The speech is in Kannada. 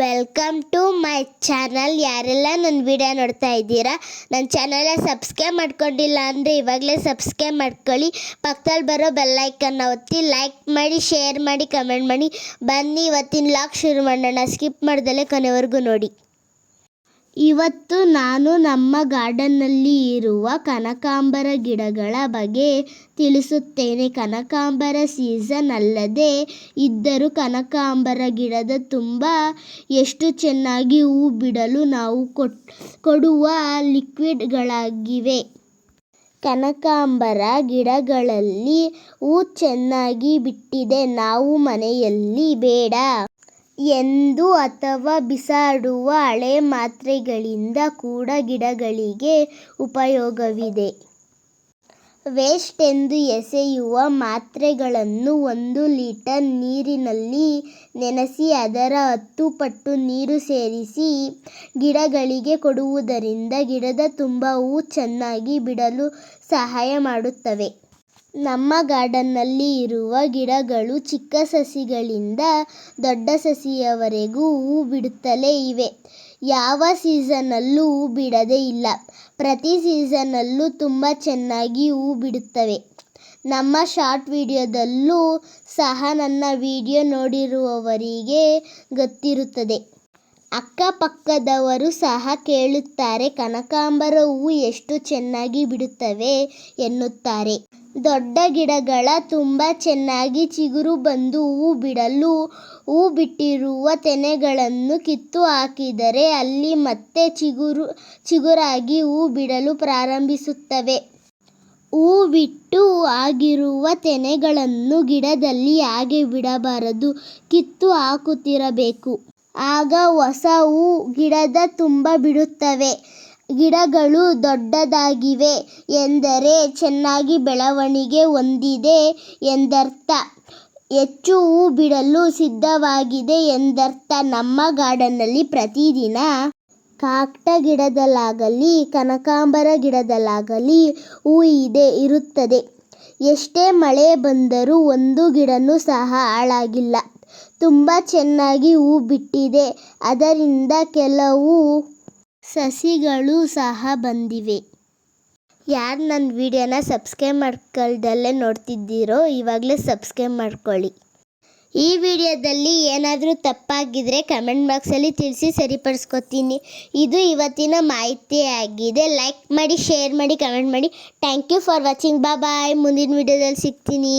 ವೆಲ್ಕಮ್ ಟು ಮೈ ಚಾನಲ್ ಯಾರೆಲ್ಲ ನನ್ನ ವಿಡಿಯೋ ನೋಡ್ತಾ ಇದ್ದೀರಾ, ನನ್ನ ಚಾನಲ್ನ ಸಬ್ಸ್ಕ್ರೈಬ್ ಮಾಡ್ಕೊಂಡಿಲ್ಲ ಅಂದರೆ ಇವಾಗಲೇ ಸಬ್ಸ್ಕ್ರೈಬ್ ಮಾಡ್ಕೊಳ್ಳಿ. ಪಕ್ಕದಲ್ಲಿ ಬರೋ ಬೆಲ್ಲೈಕನ್ನ ಒತ್ತಿ ಲೈಕ್ ಮಾಡಿ ಶೇರ್ ಮಾಡಿ ಕಮೆಂಟ್ ಮಾಡಿ. ಬನ್ನಿ, ಇವತ್ತಿನ ಲಾಕ್ ಶುರು ಮಾಡೋಣ. ಸ್ಕಿಪ್ ಮಾಡ್ದಲೇ ಕೊನೆವರೆಗೂ ನೋಡಿ. ಇವತ್ತು ನಾನು ನಮ್ಮ ಗಾರ್ಡನ್ನಲ್ಲಿ ಇರುವ ಕನಕಾಂಬರ ಗಿಡಗಳ ಬಗ್ಗೆ ತಿಳಿಸುತ್ತೇನೆ. ಕನಕಾಂಬರ ಸೀಸನ್ ಅಲ್ಲದೆ ಇದ್ದರೂ ಕನಕಾಂಬರ ಗಿಡದ ತುಂಬ ಎಷ್ಟು ಚೆನ್ನಾಗಿ ಹೂ ಬಿಡಲು ನಾವು ಕೊಡುವ ಲಿಕ್ವಿಡ್ಗಳಾಗಿವೆ. ಕನಕಾಂಬರ ಗಿಡಗಳಲ್ಲಿ ಹೂ ಚೆನ್ನಾಗಿ ಬಿಟ್ಟಿದೆ. ನಾವು ಮನೆಯಲ್ಲಿ ಬೇಡ. ಎಂದು ಅಥವಾ ಬಿಸಾಡುವ ಹಳೆ ಮಾತ್ರೆಗಳಿಂದ ಕೂಡ ಗಿಡಗಳಿಗೆ ಉಪಯೋಗವಿದೆ. ವೇಸ್ಟ್ ಎಂದು ಎಸೆಯುವ ಮಾತ್ರೆಗಳನ್ನು ಒಂದು ಲೀಟರ್ ನೀರಿನಲ್ಲಿ ನೆನೆಸಿ ಅದರ ಹತ್ತು ಪಟ್ಟು ನೀರು ಸೇರಿಸಿ ಗಿಡಗಳಿಗೆ ಕೊಡುವುದರಿಂದ ಗಿಡದ ತುಂಬ ಹೂ ಚೆನ್ನಾಗಿ ಬಿಡಲು ಸಹಾಯ ಮಾಡುತ್ತವೆ. ನಮ್ಮ ಗಾರ್ಡನ್ನಲ್ಲಿ ಇರುವ ಗಿಡಗಳು ಚಿಕ್ಕ ಸಸಿಗಳಿಂದ ದೊಡ್ಡ ಸಸಿಯವರೆಗೂ ಹೂ ಬಿಡುತ್ತಲೇ ಇವೆ. ಯಾವ ಸೀಸನ್ನಲ್ಲೂ ಹೂ ಬಿಡದೇ ಇಲ್ಲ. ಪ್ರತಿ ಸೀಸನ್ನಲ್ಲೂ ತುಂಬ ಚೆನ್ನಾಗಿ ಹೂ ಬಿಡುತ್ತವೆ. ನಮ್ಮ ಶಾರ್ಟ್ ವಿಡಿಯೋದಲ್ಲೂ ಸಹ ನನ್ನ ವಿಡಿಯೋ ನೋಡಿರುವವರಿಗೆ ಗೊತ್ತಿರುತ್ತದೆ. ಅಕ್ಕಪಕ್ಕದವರು ಸಹ ಕೇಳುತ್ತಾರೆ, ಕನಕಾಂಬರ ಹೂವು ಎಷ್ಟು ಚೆನ್ನಾಗಿ ಬಿಡುತ್ತವೆ ಎನ್ನುತ್ತಾರೆ. ದೊಡ್ಡ ಗಿಡಗಳ ತುಂಬಾ ಚೆನ್ನಾಗಿ ಚಿಗುರು ಬಂದು ಹೂ ಬಿಡಲು, ಹೂ ಬಿಟ್ಟಿರುವ ತೆನೆಗಳನ್ನು ಕಿತ್ತು ಹಾಕಿದರೆ ಅಲ್ಲಿ ಮತ್ತೆ ಚಿಗುರು, ಚಿಗುರಾಗಿ ಹೂ ಬಿಡಲು ಪ್ರಾರಂಭಿಸುತ್ತವೆ. ಹೂ ಬಿಟ್ಟು ಆಗಿರುವ ತೆನೆಗಳನ್ನು ಗಿಡದಲ್ಲಿ ಹಾಗೆ ಬಿಡಬಾರದು, ಕಿತ್ತು ಹಾಕುತ್ತಿರಬೇಕು. ಆಗ ಹೊಸ ಹೂ ಗಿಡದ ತುಂಬ ಬಿಡುತ್ತವೆ. ಗಿಡಗಳು ದೊಡ್ಡದಾಗಿವೆ ಎಂದರೆ ಚೆನ್ನಾಗಿ ಬೆಳವಣಿಗೆ ಹೊಂದಿದೆ ಎಂದರ್ಥ. ಹೆಚ್ಚು ಹೂ ಬಿಡಲು ಸಿದ್ಧವಾಗಿದೆ ಎಂದರ್ಥ. ನಮ್ಮ ಗಾರ್ಡನ್ನಲ್ಲಿ ಪ್ರತಿದಿನ ಕಾಕ್ಟ ಗಿಡದಲ್ಲಾಗಲಿ, ಕನಕಾಂಬರ ಗಿಡದಲ್ಲಾಗಲಿ ಹೂ ಇದೆ, ಇರುತ್ತದೆ. ಎಷ್ಟೇ ಮಳೆ ಬಂದರೂ ಒಂದು ಗಿಡನೂ ಸಹ ಹಾಳಾಗಿಲ್ಲ. ತುಂಬ ಚೆನ್ನಾಗಿ ಹೂ ಬಿಟ್ಟಿದೆ. ಅದರಿಂದ ಕೆಲವು ಸಸಿಗಳು ಸಹ ಬಂದಿವೆ. ಯಾರು ನನ್ನ ವಿಡಿಯೋನ ಸಬ್ಸ್ಕ್ರೈಬ್ ಮಾಡ್ಕೊಳ್ದಲ್ಲೇ ನೋಡ್ತಿದ್ದೀರೋ ಇವಾಗಲೇ ಸಬ್ಸ್ಕ್ರೈಬ್ ಮಾಡ್ಕೊಳ್ಳಿ. ಈ ವಿಡಿಯೋದಲ್ಲಿ ಏನಾದರೂ ತಪ್ಪಾಗಿದ್ದರೆ ಕಮೆಂಟ್ ಬಾಕ್ಸಲ್ಲಿ ತಿಳಿಸಿ ಸರಿಪಡಿಸ್ಕೊತೀನಿ. ಇದು ಇವತ್ತಿನ ಮಾಹಿತಿ ಆಗಿದೆ. ಲೈಕ್ ಮಾಡಿ, ಶೇರ್ ಮಾಡಿ, ಕಮೆಂಟ್ ಮಾಡಿ. Thank you for watching. Bye bye. ಮುಂದಿನ ವಿಡಿಯೋದಲ್ಲಿ ಸಿಗ್ತೀನಿ.